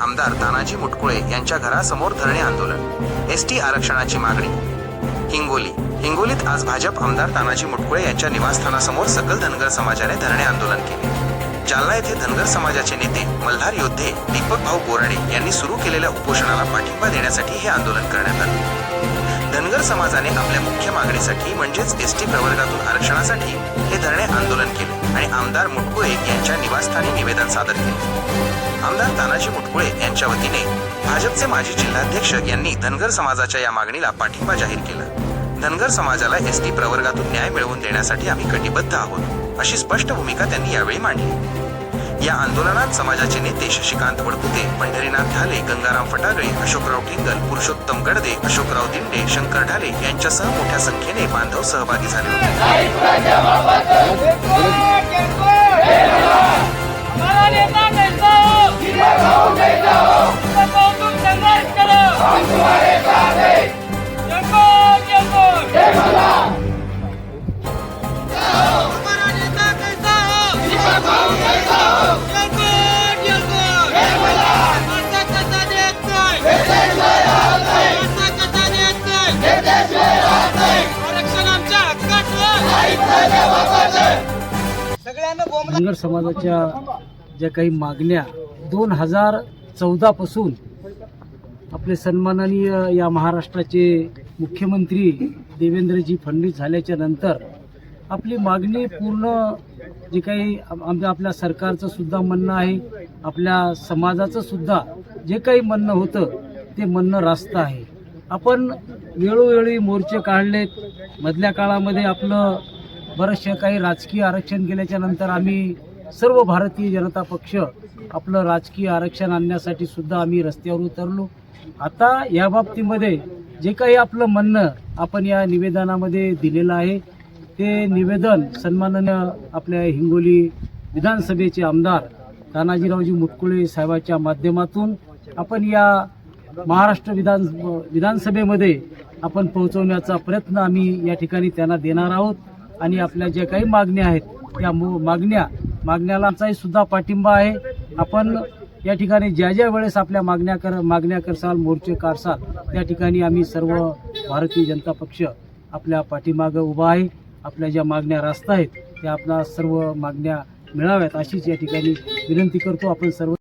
आमदार तानाजी मुटकुळे यांच्या घरासमोर धरणे आंदोलन. एस टी आरक्षणाची मागणी. हिंगोली. हिंगोलीत आज भाजप आमदार तानाजी मुटकुळे यांच्या निवासस्थानासमोर सकल धनगर समाजाने धरणे आंदोलन केले. जालना येथे धनगर समाजाचे नेते मल्हार योद्धे दीपक भाऊ बोराडे यांनी सुरू केलेल्या उपोषणाला पाठिंबा देण्यासाठी हे आंदोलन करण्यात आले. धनगर समाजाने आपल्या मुख्य मागणीसाठी म्हणजेच एस टी प्रवर्गातून आरक्षणासाठी हे धरणे आंदोलन केले. आणि आमदार मुटकुळे यांच्या निवासस्थानी निवेदन सादर केले. आमदार तानाजी मुटकुळे यांच्या वतीने भाजपचे माजी जिल्हाध्यक्ष यांनी धनगर समाजाच्या या मागणीला पाठिंबा जाहीर केला. धनगर समाजाला एस टी प्रवर्गातून न्याय मिळवून देण्यासाठी आम्ही कटिबद्ध आहोत अशी स्पष्ट भूमिका त्यांनी यावेळी मांडली. या आंदोलनात समाजाचे नेते शशिकांत वडकुते पंढरीनाथ ढाले गंगाराम फटागळे अशोकराव ठिंगल पुरुषोत्तम गडदे अशोकराव दिंडे शंकर ढाले यांच्यासह मोठ्या संख्येने बांधव सहभागी झाले होते धनगर समाजाच्या ज्या काही मागण्या दोन हजार चौदापासून आपले सन्माननीय या महाराष्ट्राचे मुख्यमंत्री देवेंद्रजी फडणवीस झाल्याच्यानंतर आपली मागणी पूर्ण जे काही आमच्या आपल्या सरकारचं सुद्धा म्हणणं आहे आपल्या समाजाचं सुद्धा जे काही म्हणणं होतं ते म्हणणं रास्त आहे. आपण वेळोवेळी मोर्चे काढलेत. मधल्या काळामध्ये आपलं बऱ्याचशा काही राजकीय आरक्षण केल्याच्यानंतर आम्ही सर्व भारतीय जनता पक्ष आपलं राजकीय आरक्षण आणण्यासाठी सुद्धा आम्ही रस्त्यावर उतरलो. आता या बाबतीमध्ये जे काही आपलं म्हणणं आपण या निवेदनामध्ये दिलेलं आहे ते निवेदन सन्माननीय आपल्या हिंगोली विधानसभेचे आमदार तानाजीरावजी मुटकुळे साहेबाच्या माध्यमातून आपण या महाराष्ट्र विधान विधानसभेमध्ये आपण पोहोचवण्याचा प्रयत्न आम्ही या ठिकाणी त्यांना देणार आहोत. आणि आपल्या ज्या काही मागण्या आहेत त्या मागण्या मागण्याला आमचाही सुद्धा पाठिंबा आहे. आपण या ठिकाणी ज्या ज्या वेळेस आपल्या मागण्या कर मागण्या करसाल मोर्चे काढसाल त्या ठिकाणी आम्ही सर्व भारतीय जनता पक्ष आपल्या पाठीमागं उभा आहे. आपल्या ज्या मागण्या रास्त आहेत त्या आपल्या सर्व मागण्या मिळाव्यात अशीच या ठिकाणी विनंती करतो. आपण सर्व